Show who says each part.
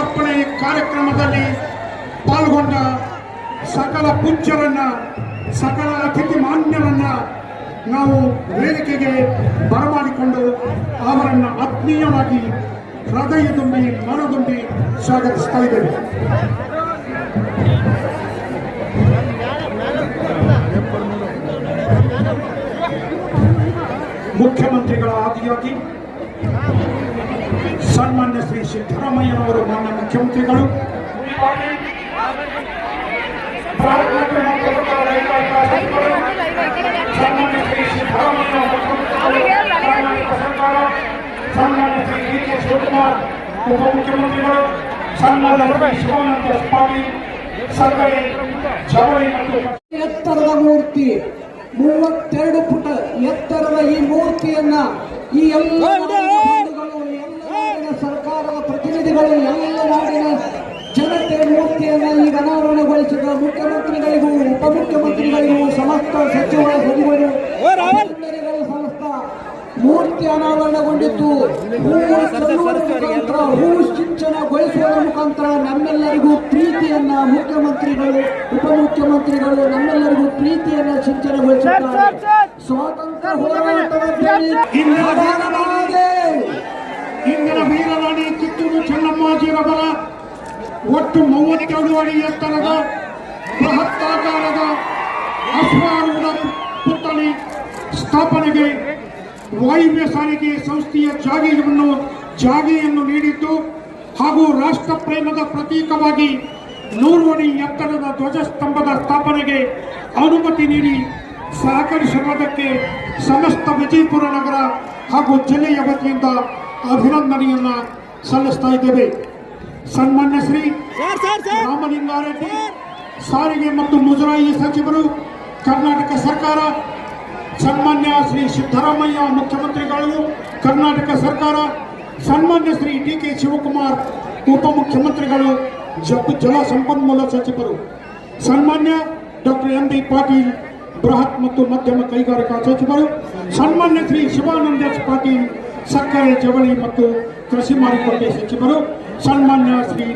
Speaker 1: ಲೋಕಾರ್ಪಣೆ ಕಾರ್ಯಕ್ರಮದಲ್ಲಿ ಪಾಲ್ಗೊಂಡ ಸಕಲ ಪೂಜ್ಯರನ್ನ, ಸಕಲ ಅತಿಥಿ ಮಾನ್ಯರನ್ನ ನಾವು ವೇದಿಕೆಗೆ ಬರಮಾಡಿಕೊಂಡು ಅವರನ್ನ ಆತ್ಮೀಯವಾಗಿ ಹೃದಯ ತುಂಬಿ ಮನದುಂಬಿ ಸ್ವಾಗತಿಸ್ತಾ ಇದ್ದೇವೆ. ಮುಖ್ಯಮಂತ್ರಿಗಳ ಆದಿಯಾಗಿ ಸನ್ಮಾನ್ಯ ಶ್ರೀ ಸಿದ್ದರಾಮಯ್ಯನವರು ಮಾನ್ಯ ಮುಖ್ಯಮಂತ್ರಿಗಳು ಸನ್ಮಾನ್ಯ ಶ್ರೀ ಉಪಮುಖ್ಯಮಂತ್ರಿಗಳು ಸನ್ಮಾನ್ಯ ಶಿವಾನಂದ ಸ್ವಾಮಿ ಸರ್ಕಾರಿ ಮತ್ತು
Speaker 2: ಎತ್ತರದ ಮೂರ್ತಿ, ಮೂವತ್ತೆರಡು ಫುಟ್ ಎತ್ತರದ ಈ ಮೂರ್ತಿಯನ್ನ ಈ ಎಲ್ಲ ಸರ್ಕಾರದ ಪ್ರತಿನಿಧಿಗಳು ಎಲ್ಲ ನಾಡಿನ ಜನತೆ ಮೂರ್ತಿಯನ್ನು ಈಗ ಅನಾವರಣಗೊಳಿಸಿದ ಮುಖ್ಯಮಂತ್ರಿಗಳಿಗೂ ಉಪಮುಖ್ಯಮಂತ್ರಿಗಳಿಗೂ ಸಮಸ್ತ ಸಚಿವ ಸಚಿವರು ಸಮಸ್ತ ಮೂರ್ತಿ ಅನಾವರಣಗೊಂಡಿದ್ದು ಹೂವು ಶಿಕ್ಷಣಗೊಳಿಸುವ ಮುಖಾಂತರ ನಮ್ಮ ನಮ್ಮೆಲ್ಲರಿಗೂ ಪ್ರೀತಿಯನ್ನ ಮುಖ್ಯಮಂತ್ರಿಗಳು ಉಪಮುಖ್ಯಮಂತ್ರಿಗಳು ನಮ್ಮೆಲ್ಲರಿಗೂ ಪ್ರೀತಿಯನ್ನ ಸಿಂಚನಗೊಳಿಸುತ್ತಾರೆ ಸ್ವಾತಂತ್ರ್ಯ ಹೋರಾಟದ ಪ್ರೇಮಿ ನಾಡಾಗಬಾರದೆ.
Speaker 1: ಇಂದಿನ ವೀರರಾಣಿ ಕಿತ್ತೂರು ಚೆನ್ನಮ್ಮಾಜಿರವರ ಒಟ್ಟು ಮೂವತ್ತೆರಡು ಅಡಿ ಎತ್ತರದ ಬೃಹತ್ತಾಕಾರದ ಅಶ್ವಾರೂಢ ಪುತ್ಥಳಿ ಸ್ಥಾಪನೆಗೆ ವಾಯುವ್ಯ ಸಾರಿಗೆ ಸಂಸ್ಥೆಯ ಜಾಗೆಯನ್ನು ಜಾಗೆಯನ್ನು ನೀಡಿದ್ದು ರಾಷ್ಟ್ರ ಪ್ರೇಮದ ಪ್ರತೀಕವಾಗಿ ನೂರು ಅಡಿ ಎತ್ತರದ ಧ್ವಜಸ್ತಂಭದ ಸ್ಥಾಪನೆಗೆ ಅನುಮತಿ ನೀಡಿ ಸಹಕರಿಸಿರುವುದಕ್ಕೆ ಸಮಸ್ತ ವಿಜಯಪುರ ನಗರ ಹಾಗೂ ಜಿಲ್ಲೆಯ ವತಿಯಿಂದ ಅಭಿನಂದನೆಯನ್ನು ಸಲ್ಲಿಸ್ತಾ ಇದ್ದೇವೆ. ಸನ್ಮಾನ್ಯ ಶ್ರೀ ರಾಮಲಿಂಗಾರೆಡ್ಡಿ ಸಾರಿಗೆ ಮತ್ತು ಮುಜರಾಯಿ ಸಚಿವರು ಕರ್ನಾಟಕ ಸರ್ಕಾರ ಸನ್ಮಾನ್ಯ ಶ್ರೀ ಸಿದ್ದರಾಮಯ್ಯ ಮುಖ್ಯಮಂತ್ರಿಗಳು ಕರ್ನಾಟಕ ಸರ್ಕಾರ ಸನ್ಮಾನ್ಯ ಶ್ರೀ ಡಿ ಕೆ ಶಿವಕುಮಾರ್ ಉಪಮುಖ್ಯಮಂತ್ರಿಗಳು ಜಲ ಸಂಪನ್ಮೂಲ ಸಚಿವರು, ಸನ್ಮಾನ್ಯ ಡಾಕ್ಟರ್ ಎಂ ಬಿ ಪಾಟೀಲ್, ಬೃಹತ್ ಮತ್ತು ಮಧ್ಯಮ ಕೈಗಾರಿಕಾ ಸಚಿವರು, ಸನ್ಮಾನ್ಯ ಶ್ರೀ ಶಿವಾನಂದ ಪಾಟೀಲ್, ಸಕ್ಕರೆ, ಜವಳಿ ಮತ್ತು ಕೃಷಿ ಮಾರುಕಟ್ಟೆ ಸಚಿವರು, ಸನ್ಮಾನ್ಯ ಶ್ರೀ